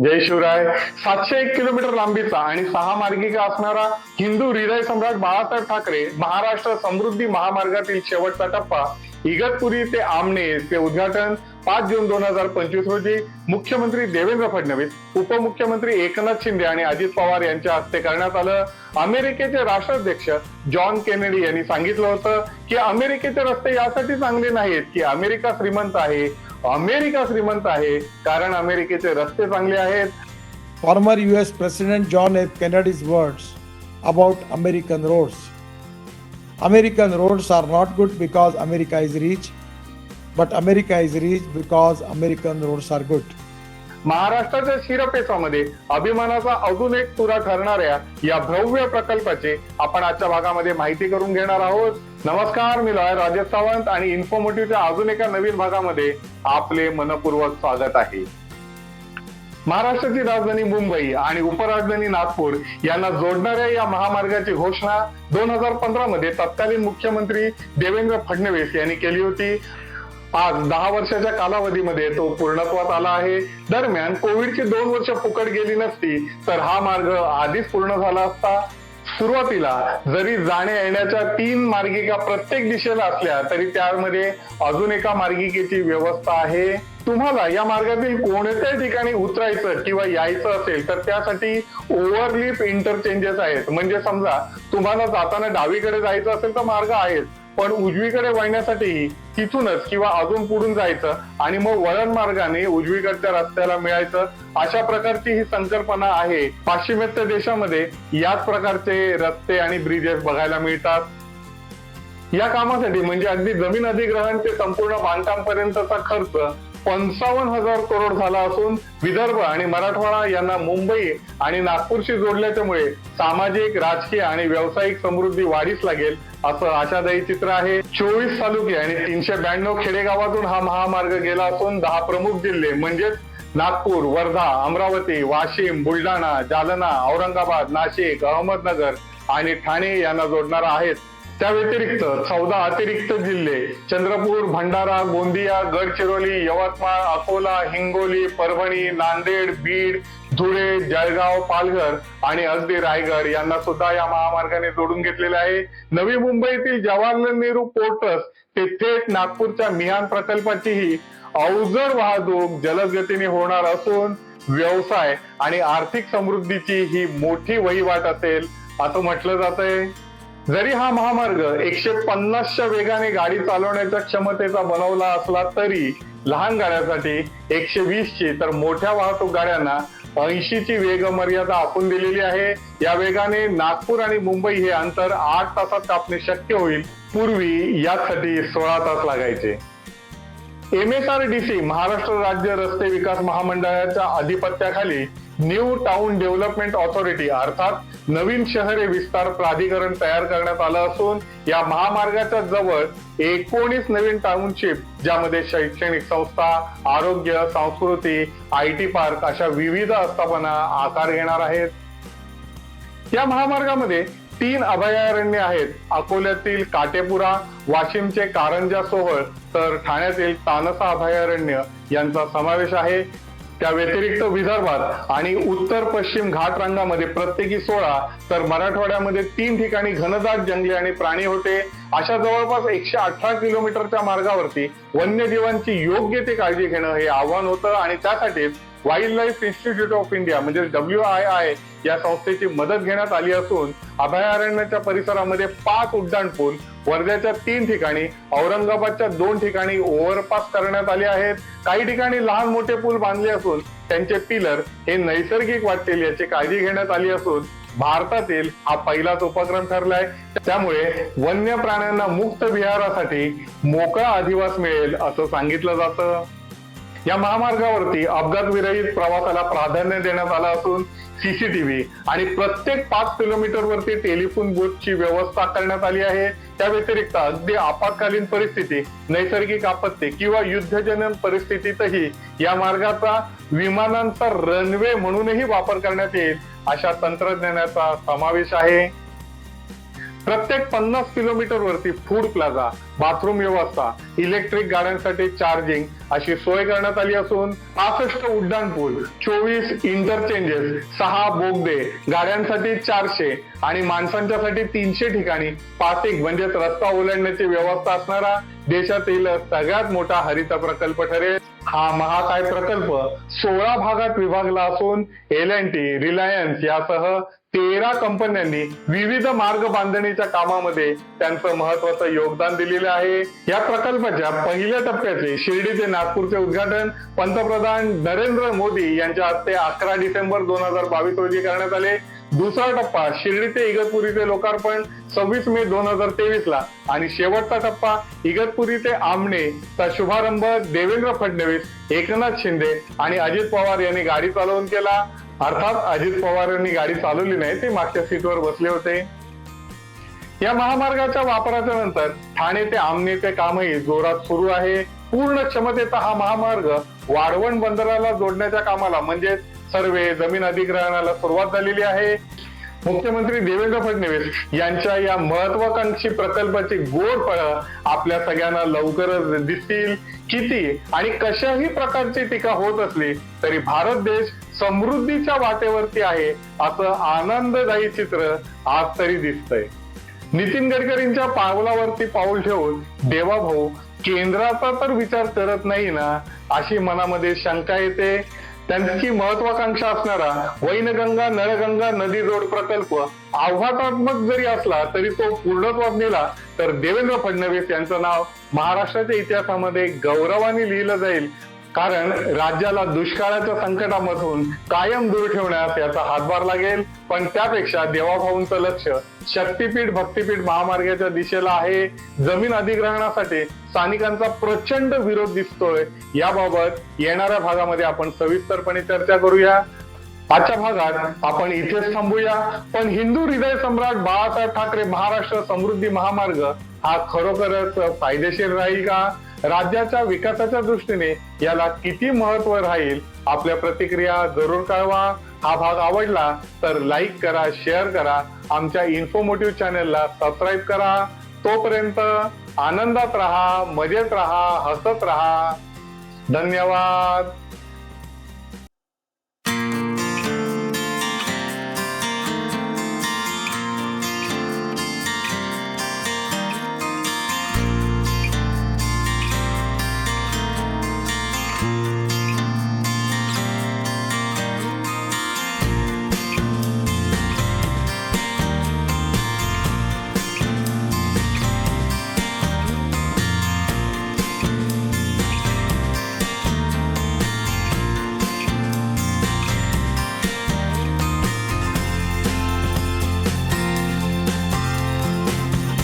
जय शिवराय. सातशे एक किलोमीटर लांबीचा आणि सहा मार्गिका असणारा हिंदू हृदय सम्राट बाळासाहेब ठाकरे महाराष्ट्र समृद्धी महामार्गातील शेवटचा टप्पा इगतपुरी ते आमने ते उद्घाटन पाच जून दोन हजार पंचवीस रोजी मुख्यमंत्री देवेंद्र फडणवीस उपमुख्यमंत्री एकनाथ शिंदे आणि अजित पवार यांच्या हस्ते करण्यात आलं. अमेरिकेचे राष्ट्राध्यक्ष जॉन केनेडी यांनी सांगितलं होतं की अमेरिकेचे रस्ते यासाठी चांगले नाहीत की अमेरिका श्रीमंत आहे. अमेरिका श्रीमंत आहे कारण अमेरिकेचे रस्ते चांगले आहेत. Former U S president John F Kennedy's word about American roads American roads are not good because America is rich but America is rich because American roads are good महाराष्ट्राच्या शिरपेचामध्ये अभिमानाचा अजून एक तुरा ठरणाऱ्या या भव्य प्रकल्पाचे आपण आजच्या भागामध्ये माहिती करून घेणार आहोत. नमस्कार मी लॉयर राजेश सावंत आणि इन्फॉर्मेटिव्हच्या अजून एका नवीन भागामध्ये आपले मनपूर्वक स्वागत आहे. महाराष्ट्राची राजधानी मुंबई आणि उपराजधानी नागपूर यांना जोडणाऱ्या या महामार्गाची घोषणा दोन हजार पंधरा मध्ये तत्कालीन मुख्यमंत्री देवेंद्र फडणवीस यांनी केली होती. आज दहा वर्षाच्या कालावधीमध्ये तो पूर्णत्वात आला आहे. दरम्यान कोविडची दोन वर्ष फुकट गेली नसती तर हा मार्ग आधीच पूर्ण झाला असता. सुरुवातीला जरी जाण्या येण्याच्या तीन मार्गिका प्रत्येक दिशेला असल्या तरी त्यामध्ये अजून एका मार्गिकेची व्यवस्था आहे. तुम्हाला या मार्गातील कोणत्याही ठिकाणी उतरायचं किंवा यायचं असेल तर त्यासाठी ओव्हरलिप इंटरचेंजेस आहेत. म्हणजे समजा तुम्हाला जाताना डावीकडे जायचं असेल तर मार्ग आहेत पण उजवीकडे वळण्यासाठी तिथूनच किंवा अजून पुढून जायचं आणि मग वळण मार्गाने उजवीकडच्या रस्त्याला मिळायचं अशा प्रकारची ही संकल्पना आहे. पाश्चिमात्य देशामध्ये याच प्रकारचे रस्ते आणि ब्रिजेस बघायला मिळतात. या कामासाठी म्हणजे अगदी जमीन अधिग्रहण ते संपूर्ण बांधकाम पर्यंतचा खर्च पंचावन्न हजार करोड झाला असून विदर्भ आणि मराठवाडा यांना मुंबई आणि नागपूरशी जोडल्याच्यामुळे सामाजिक राजकीय आणि व्यावसायिक समृद्धी वाढीस लागेल असं आशादायी चित्र आहे. चोवीस तालुके आणि तीनशे ब्याण्णव खेडेगावातून हा महामार्ग गेला असून दहा प्रमुख जिल्हे म्हणजेच नागपूर वर्धा अमरावती वाशिम बुलढाणा जालना औरंगाबाद नाशिक अहमदनगर आणि ठाणे यांना जोडणारा आहेत. त्या व्यतिरिक्त चौदा अतिरिक्त जिल्हे चंद्रपूर भंडारा गोंदिया गडचिरोली यवतमाळ अकोला हिंगोली परभणी नांदेड बीड धुळे जळगाव पालघर आणि अगदी रायगड यांना सुद्धा या महामार्गाने जोडून घेतलेले आहे. नवी मुंबईतील जवाहरलाल नेहरू पोर्ट ते थेट नागपूरच्या मिहान प्रकल्पाचीही अवजड वाहतूक जलद गतीने होणार असून व्यवसाय आणि आर्थिक समृद्धीची ही मोठी वहिवाट असेल असं म्हटलं जात आहे जरी हा महामार्ग एकशे पन्नासच्या वेगाने गाडी चालवण्याच्या क्षमतेचा बनवला असला तरी लहान गाड्यांसाठी एकशे वीसची तर मोठ्या वाहतूक गाड्यांना ऐंशीची वेग मर्यादा दिलेली आहे. या वेगाने नागपूर आणि मुंबई हे अंतर आठ तासात कापणे शक्य होईल. पूर्वी यासाठी सोळा तास लागायचे. M S R D C Maharashtra राज्य रस्ते विकास महामंडळाच्या अधिपत्याखाली न्यू टाउन डेव्हलपमेंट ऑथॉरिटी अर्थात नवीन शहरे विस्तार प्राधिकरण तयार करण्यात आलं असून या महामार्गाच्या जवळ एकोणीस नवीन टाउनशिप ज्यामध्ये शैक्षणिक संस्था आरोग्य संस्कृती आय टी पार्क अशा विविध आस्थापना आकार घेणार आहेत. या महामार्गामध्ये तीन अभयारण्य आहेत. अकोल्यातील काटेपुरा वाशिमचे कारंजा सोहळ तर ठाण्यातील तानसा अभयारण्य यांचा समावेश आहे. त्या व्यतिरिक्त विदर्भात आणि उत्तर पश्चिम घाट रंगामध्ये प्रत्येकी सोळा तर मराठवाड्यामध्ये तीन ठिकाणी घनदाट जंगले आणि प्राणी होते. अशा जवळपास एकशे अठरा किलोमीटरच्या मार्गावरती वन्यजीवांची योग्य ते काळजी घेणं हे आव्हान होतं. आणि त्यासाठीच wild life institute of India म्हणजे डब्ल्यू आय आय या संस्थेची मदत घेण्यात आली असून अभयारण्याच्या परिसरामध्ये पाच उड्डाण पूल वर्ध्याच्या तीन ठिकाणी औरंगाबादच्या दोन ठिकाणी ओव्हरपास करण्यात आले आहेत. काही ठिकाणी लहान मोठे पूल बांधले असून त्यांचे पिलर हे नैसर्गिक वाटतील याची काळजी घेण्यात आली असून भारतातील हा पहिलाच उपक्रम ठरलाय. त्यामुळे वन्य प्राण्यांना मुक्त विहारासाठी मोकळा अधिवास मिळेल असं सांगितलं जातं. या महामार्गावरती अपघात विरहित प्रवासाला प्राधान्य देण्यात आलं असून सीसीटीव्ही आणि प्रत्येक पाच किलोमीटर वरती टेलिफोन बूथची व्यवस्था करण्यात आली आहे. त्या व्यतिरिक्त अगदी आपत्कालीन परिस्थिती नैसर्गिक आपत्ती किंवा युद्धजन्य परिस्थितीतही या मार्गाचा विमानांचा रनवे म्हणूनही वापर करण्यात येईल अशा तंत्रज्ञानाचा समावेश आहे. प्रत्येक पन्नास किलोमीटर वरती फूड प्लाझा बाथरूम व्यवस्था इलेक्ट्रिक गाड्यांसाठी चार्जिंग अशी सोय करण्यात आली असून पासष्ट उड्डाण पूल चोवीस इंटरचेंजेस सहा बोगदे गाड्यांसाठी चारशे आणि माणसांच्यासाठी तीनशे ठिकाणी पासिक म्हणजेच रस्ता ओलांडण्याची व्यवस्था असणारा देशातील सगळ्यात मोठा हरित प्रकल्प ठरेल. हा महाकाय प्रकल्प सोळा भागात विभागला असून एल अँड टी रिलायन्स यासह तेरा कंपन्यांनी विविध मार्ग बांधणीच्या कामामध्ये त्यांचं महत्वाचं योगदान दिलेलं आहे. या प्रकल्पाच्या पहिल्या टप्प्याचे शिर्डी ते नागपूरचे उद्घाटन पंतप्रधान नरेंद्र मोदी यांच्या हस्ते अकरा डिसेंबर दोन हजार बावीस रोजी करण्यात आले. दुसरा टप्पा शिर्डी ते इगतपुरीचे लोकार्पण सव्वीस मे दोन हजार तेवीस ला आणि शेवटचा टप्पा इगतपुरी ते आमणे चा शुभारंभ देवेंद्र फडणवीस एकनाथ शिंदे आणि अजित पवार यांनी गाडी चालवून केला. अर्थात अजित पवार यांनी गाडी चालवली नाही ते मागच्या सीटवर बसले होते. या महामार्गाच्या वापराच्या नंतर ठाणे ते आमनेचे कामही जोरात सुरू आहे. पूर्ण क्षमतेचा हा महामार्ग वाढवण बंदराला जोडण्याच्या कामाला म्हणजेच सर्वे जमीन अधिग्रहणाला सुरुवात झालेली आहे. मुख्यमंत्री देवेंद्र फडणवीस यांच्या या महत्वाकांक्षी प्रकल्पाची गोड फळं आपल्या सगळ्यांना लवकरच दिसतील. किती आणि कशाही प्रकारची टीका होत असली तरी भारत देश समृद्धीच्या वाटेवरती आहे असं आनंददायी चित्र आज तरी दिसतंय. नितीन गडकरींच्या पावलावरती पाऊल ठेवून देवाभाऊ केंद्राचा तर विचार करत नाही ना? अशी मनामध्ये शंका येते. त्यांची महत्वाकांक्षा असणारा वैनगंगा नळगंगा नदी जोड प्रकल्प आव्हानात्मक जरी असला तरी तो पूर्णत्वास नेला तर देवेंद्र फडणवीस यांचं नाव महाराष्ट्राच्या इतिहासामध्ये गौरवाने लिहिलं जाईल कारण राज्याला दुष्काळाच्या संकटामधून कायम दूर ठेवण्यास याचा हातभार लागेल. पण त्यापेक्षा देवाभाऊंचं लक्ष शक्तीपीठ भक्तीपीठ महामार्गाच्या दिशेला आहे. जमीन अधिग्रहणासाठी स्थानिकांचा प्रचंड विरोध दिसतोय. याबाबत येणाऱ्या भागामध्ये आपण सविस्तरपणे चर्चा करूया. आजच्या भागात आपण इथेच थांबूया. पण हिंदू हृदय सम्राट बाळासाहेब ठाकरे महाराष्ट्र समृद्धी महामार्ग हा खरोखरच फायदेशीर राहील का? राज्याच्या विकासाच्या दृष्टीने याला किती महत्त्व राहील आपल्या प्रतिक्रिया जरूर कळवा. हा भाग आवडला तर लाईक करा शेअर करा. आमच्या इन्फॉर्मेटिव्ह चॅनेलला सबस्क्राईब करा. तोपर्यंत आनंदात राहा मजेत राहा हसत राहा. धन्यवाद.